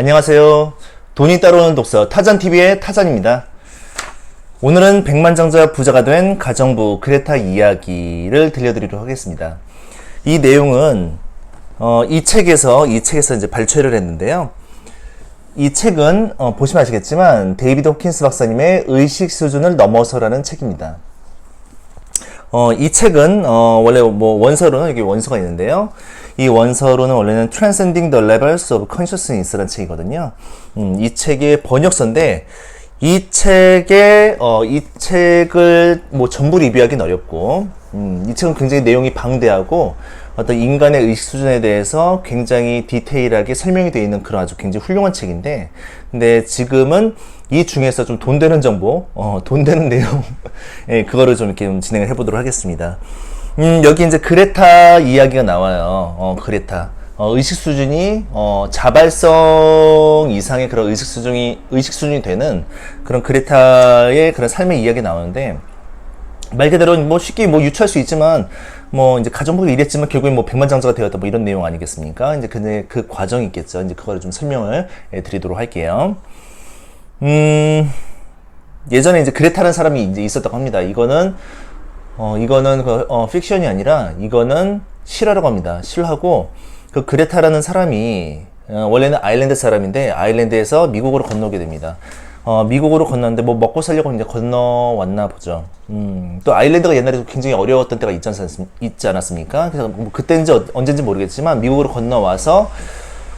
안녕하세요. 돈이 따라오는 독서 타잔TV의 타잔입니다. 오늘은 백만장자 부자가 된 가정부 그레타 이야기를 들려드리도록 하겠습니다. 이 내용은 어, 이 책에서 이 책에서 이제 발췌를 했는데요. 이 책은 어, 보시면 아시겠지만 데이비드 호킨스 박사님의 의식 수준을 넘어서라는 책입니다. 어, 이 책은 어, 원래 뭐 원서로는 여기 원서가 있는데요. 이 원서로는 원래는 Transcending the Levels of Consciousness라는 책이거든요. 음, 이 책의 번역서인데 이 책의 어, 이 책을 뭐 전부 리뷰하기는 어렵고 음, 이 책은 굉장히 내용이 방대하고 어떤 인간의 의식 수준에 대해서 굉장히 디테일하게 설명이 되어 있는 그런 아주 굉장히 훌륭한 책인데 근데 지금은 이 중에서 좀 돈 되는 정보, 어, 돈 되는 내용, 예, 그거를 좀 이렇게 좀 진행을 해보도록 하겠습니다. 음, 여기 이제 그레타 이야기가 나와요. 어, 그레타. 어, 의식 수준이, 어, 자발성 이상의 그런 의식 수준이, 의식 수준이 되는 그런 그레타의 그런 삶의 이야기 나오는데, 말 그대로 뭐 쉽게 뭐 유추할 수 있지만 뭐 이제 가정부가 이랬지만 결국엔 뭐 백만장자가 되었다 뭐 이런 내용 아니겠습니까? 이제 근데 그 과정이 있겠죠. 이제 그거를 좀 설명을 예, 드리도록 할게요. 음 예전에 이제 그레타라는 사람이 이제 있었다고 합니다. 이거는 어 이거는 그 어, 픽션이 아니라 이거는 실화라고 합니다. 실화고 그 그레타라는 사람이 어, 원래는 아일랜드 사람인데 아일랜드에서 미국으로 건너게 됩니다. 어, 미국으로 건너는데 뭐 먹고 살려고 이제 건너왔나 보죠. 음, 또 아일랜드가 옛날에 굉장히 어려웠던 때가 있지, 않습, 있지 않았습니까? 그래서 뭐 그때인지 어- 언젠지 모르겠지만 미국으로 건너와서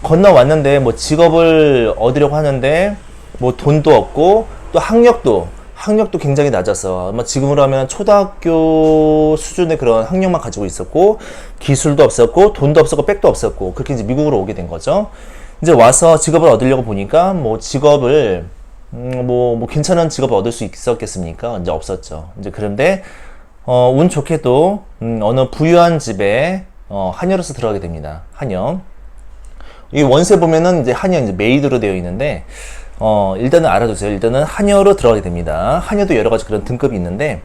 건너왔는데 뭐 직업을 얻으려고 하는데 뭐 돈도 없고 또 학력도 학력도 굉장히 낮아서 아마 지금으로 하면 초등학교 수준의 그런 학력만 가지고 있었고 기술도 없었고 돈도 없었고 백도 없었고 그렇게 이제 미국으로 오게 된 거죠. 이제 와서 직업을 얻으려고 보니까 뭐 직업을 음, 뭐, 뭐 괜찮은 직업을 얻을 수 있었겠습니까? 이제 없었죠. 이제 그런데 어, 운 좋게도 음, 어느 부유한 집에 어, 하녀로서 들어가게 됩니다. 하녀. 이 원세 보면은 이제 하녀 이제 메이드로 되어 있는데 어, 일단은 알아두세요. 일단은 하녀로 들어가게 됩니다. 하녀도 여러 가지 그런 등급이 있는데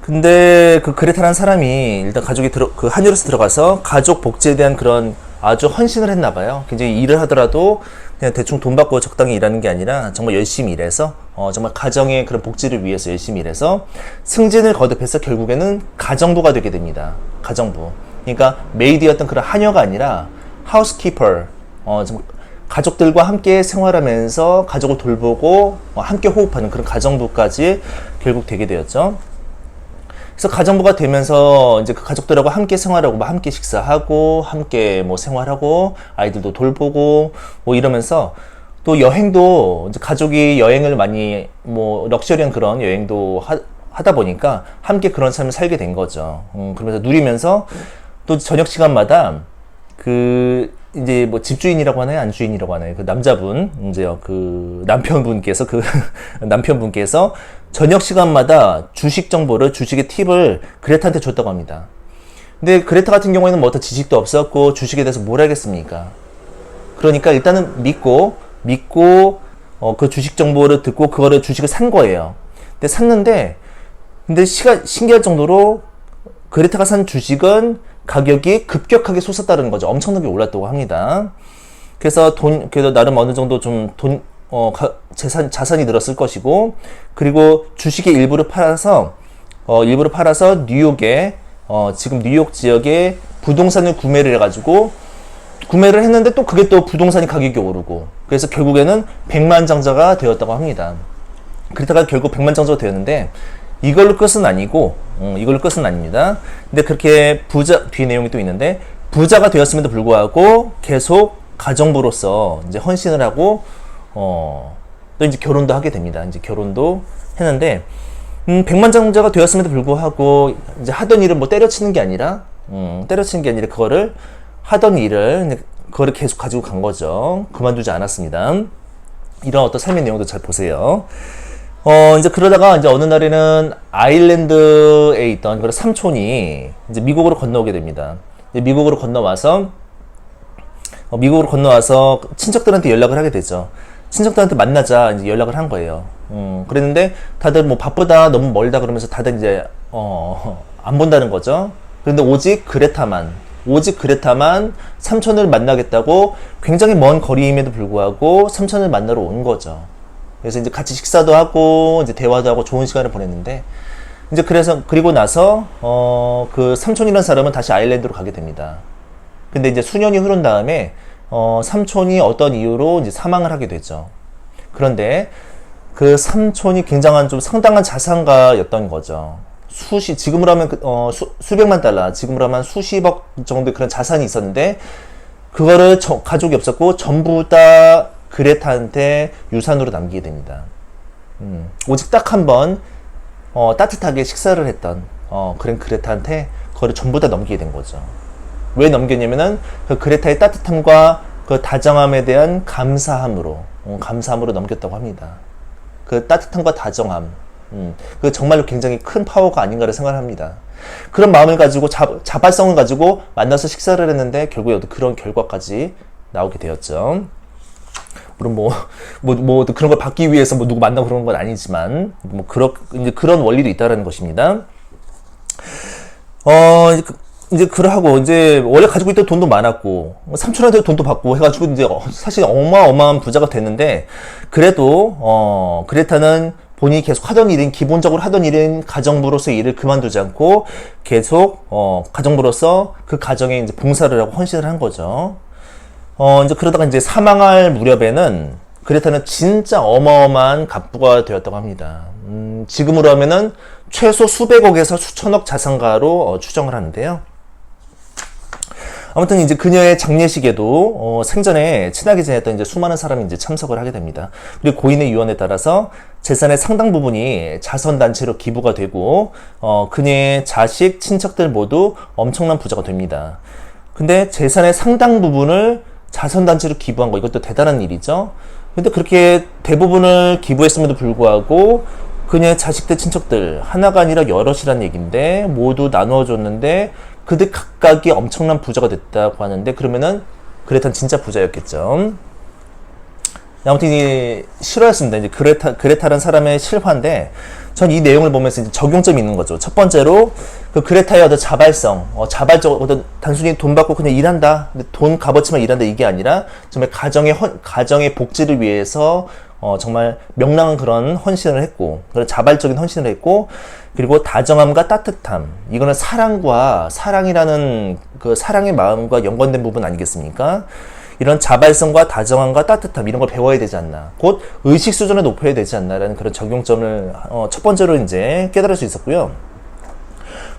근데 그 그레타라는 사람이 일단 가족이 들어 그 한유로서 들어가서 가족 복지에 대한 그런 아주 헌신을 했나 봐요. 굉장히 일을 하더라도 그냥 대충 돈 받고 적당히 일하는 게 아니라 정말 열심히 일해서 어 정말 가정의 그런 복지를 위해서 열심히 일해서 승진을 거듭해서 결국에는 가정부가 되게 됩니다. 가정부. 그러니까 메이드였던 그런 하녀가 아니라 하우스키퍼. 어 정말 가족들과 함께 생활하면서 가족을 돌보고 어, 함께 호흡하는 그런 가정부까지 결국 되게 되었죠. 그래서 가정부가 되면서 이제 그 가족들하고 함께 생활하고 뭐 함께 식사하고 함께 뭐 생활하고 아이들도 돌보고 뭐 이러면서 또 여행도 이제 가족이 여행을 많이 뭐 럭셔리한 그런 여행도 하, 하다 보니까 함께 그런 삶을 살게 된 거죠. 음, 그러면서 누리면서 또 저녁 시간마다 그 이제 뭐 집주인이라고 하나요, 안주인이라고 하나요? 그 남자분 이제요 그 남편분께서 그 남편분께서 저녁 시간마다 주식 정보를 주식의 팁을 그레타한테 줬다고 합니다. 근데 그레타 같은 경우에는 뭐 어떤 지식도 없었고 주식에 대해서 뭘 알겠습니까? 그러니까 일단은 믿고 믿고 어, 그 주식 정보를 듣고 그거를 주식을 산 거예요. 근데 샀는데 근데 시가 신기할 정도로 그레타가 산 주식은 가격이 급격하게 솟았다는 거죠. 엄청나게 올랐다고 합니다. 그래서 돈, 그래도 나름 어느 정도 좀 돈, 어, 가, 재산, 자산이 늘었을 것이고, 그리고 주식의 일부를 팔아서, 어, 일부를 팔아서 뉴욕에, 어, 지금 뉴욕 지역에 부동산을 구매를 해가지고, 구매를 했는데 또 그게 또 부동산이 가격이 오르고, 그래서 결국에는 백만장자가 되었다고 합니다. 그러다가 결국 백만장자가 되었는데 이걸로 끝은 아니고 음, 이걸로 끝은 아닙니다. 근데 그렇게 부자 뒤 내용이 또 있는데 부자가 되었음에도 불구하고 계속 가정부로서 이제 헌신을 하고 어, 또 이제 결혼도 하게 됩니다. 이제 결혼도 했는데 음, 백만장자가 되었음에도 불구하고 이제 하던 일을 뭐 때려치는 게 아니라 음, 때려치는 게 아니라 그거를 하던 일을 그거를 계속 가지고 간 거죠. 그만두지 않았습니다. 이런 어떤 삶의 내용도 잘 보세요. 어, 이제 그러다가 이제 어느 날에는 아일랜드에 있던 그런 삼촌이 이제 미국으로 건너오게 됩니다. 미국으로 건너와서 어, 미국으로 건너와서 친척들한테 연락을 하게 되죠. 친척들한테 만나자 이제 연락을 한 거예요. 음, 그랬는데 다들 뭐 바쁘다, 너무 멀다 그러면서 다들 이제 어, 안 본다는 거죠. 그런데 오직 그레타만 오직 그레타만 삼촌을 만나겠다고 굉장히 먼 거리임에도 불구하고 삼촌을 만나러 온 거죠. 그래서 이제 같이 식사도 하고 이제 대화도 하고 좋은 시간을 보냈는데 이제 그래서 그리고 나서 어 그 삼촌이라는 사람은 다시 아일랜드로 가게 됩니다. 근데 이제 수년이 흐른 다음에 어 삼촌이 어떤 이유로 이제 사망을 하게 되죠. 그런데 그 삼촌이 굉장한 좀 상당한 자산가였던 거죠. 수시 지금으로 하면 그, 어, 수, 수백만 달러, 지금으로 하면 수십억 정도의 그런 자산이 있었는데 그거를 저- 가족이 없었고 전부 다 그레타한테 유산으로 남기게 됩니다. 음, 오직 딱 한 번 어, 따뜻하게 식사를 했던 어, 그런 그레타한테 그거를 전부 다 넘기게 된 거죠. 왜 넘겼냐면은 그 그레타의 따뜻함과 그 다정함에 대한 감사함으로 어, 감사함으로 넘겼다고 합니다. 그 따뜻함과 다정함, 음, 그 정말로 굉장히 큰 파워가 아닌가를 생각합니다. 그런 마음을 가지고 자, 자발성을 가지고 만나서 식사를 했는데 결국에 또 그런 결과까지 나오게 되었죠. 물론 뭐, 뭐, 뭐, 그런 걸 받기 위해서 뭐 누구 만나고 그런 건 아니지만, 뭐, 그런, 이제 그런 원리도 있다라는 것입니다. 어, 이제 그- 이제 그러하고, 이제 원래 가지고 있던 돈도 많았고, 뭐 삼촌한테 돈도 받고 해가지고, 이제 어- 사실 어마어마한 부자가 됐는데, 그래도, 어, 그레타는 본인이 계속 하던 일인, 기본적으로 하던 일인 가정부로서의 일을 그만두지 않고, 계속, 어, 가정부로서 그 가정에 이제 봉사를 하고 헌신을 한 거죠. 어, 이제 그러다가 이제 사망할 무렵에는 그레타는 진짜 어마어마한 갑부가 되었다고 합니다. 음, 지금으로 하면은 최소 수백억에서 수천억 자산가로 어, 추정을 하는데요. 아무튼 이제 그녀의 장례식에도 어, 생전에 친하게 지냈던 이제 수많은 사람이 이제 참석을 하게 됩니다. 그리고 고인의 유언에 따라서 재산의 상당 부분이 자선 단체로 기부가 되고 어, 그녀의 자식, 친척들 모두 엄청난 부자가 됩니다. 근데 재산의 상당 부분을 자선단체로 기부한 거 이것도 대단한 일이죠. 근데 그렇게 대부분을 기부했음에도 불구하고 그녀의 자식들 친척들 하나가 아니라 여럿이란 얘기인데 모두 나누어줬는데 그들 각각이 엄청난 부자가 됐다고 하는데 그러면은 그레타는 진짜 부자였겠죠. 아무튼 이 실화였습니다. 이제 그레타 그레타라는 사람의 실화인데 전 이 내용을 보면서 이제 적용점이 있는 거죠. 첫 번째로 그 그레타의 어떤 자발성, 어, 자발적 어떤 단순히 돈 받고 그냥 일한다, 돈 값어치만 일한다 이게 아니라 정말 가정의 헌, 가정의 복지를 위해서 어, 정말 명랑한 그런 헌신을 했고 그런 자발적인 헌신을 했고 그리고 다정함과 따뜻함 이거는 사랑과 사랑이라는 그 사랑의 마음과 연관된 부분 아니겠습니까? 이런 자발성과 다정함과 따뜻함 이런 걸 배워야 되지 않나. 곧 의식 수준을 높여야 되지 않나라는 그런 적용점을 어, 첫 번째로 이제 깨달을 수 있었고요.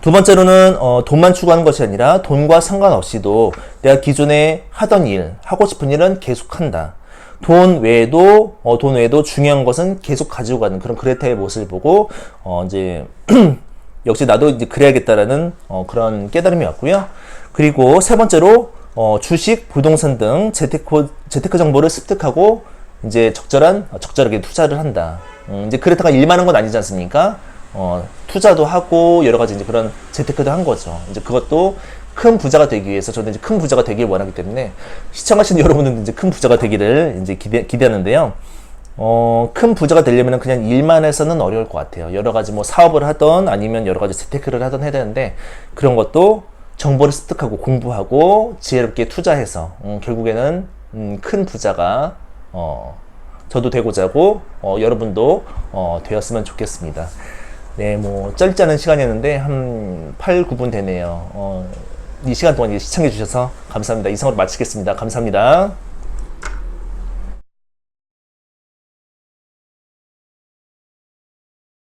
두 번째로는 어, 돈만 추구하는 것이 아니라 돈과 상관없이도 내가 기존에 하던 일, 하고 싶은 일은 계속한다. 돈 외에도 어, 돈 외에도 중요한 것은 계속 가지고 가는 그런 그레타의 모습을 보고 어, 이제 역시 나도 이제 그래야겠다라는 어, 그런 깨달음이 왔고요. 그리고 세 번째로 어, 주식, 부동산 등 재테크 재테크 정보를 습득하고 이제 적절한 어, 적절하게 투자를 한다. 음, 이제 그레타가 일만 한 건 아니지 않습니까? 어, 투자도 하고 여러 가지 이제 그런 재테크도 한 거죠. 이제 그것도 큰 부자가 되기 위해서 저는 이제 큰 부자가 되길 원하기 때문에 시청하시는 여러분은 이제 큰 부자가 되기를 이제 기대, 기대하는데요. 어, 큰 부자가 되려면 그냥 일만 해서는 어려울 것 같아요. 여러 가지 뭐 사업을 하던 아니면 여러 가지 재테크를 하던 해야 되는데 그런 것도 정보를 습득하고 공부하고 지혜롭게 투자해서 음, 결국에는 음, 큰 부자가 어, 저도 되고자 하고 어, 여러분도 어, 되었으면 좋겠습니다. 네, 뭐 짧지 않은 시간이었는데 한 8, 9분 되네요. 어, 이 시간 동안 시청해 주셔서 감사합니다. 이상으로 마치겠습니다. 감사합니다.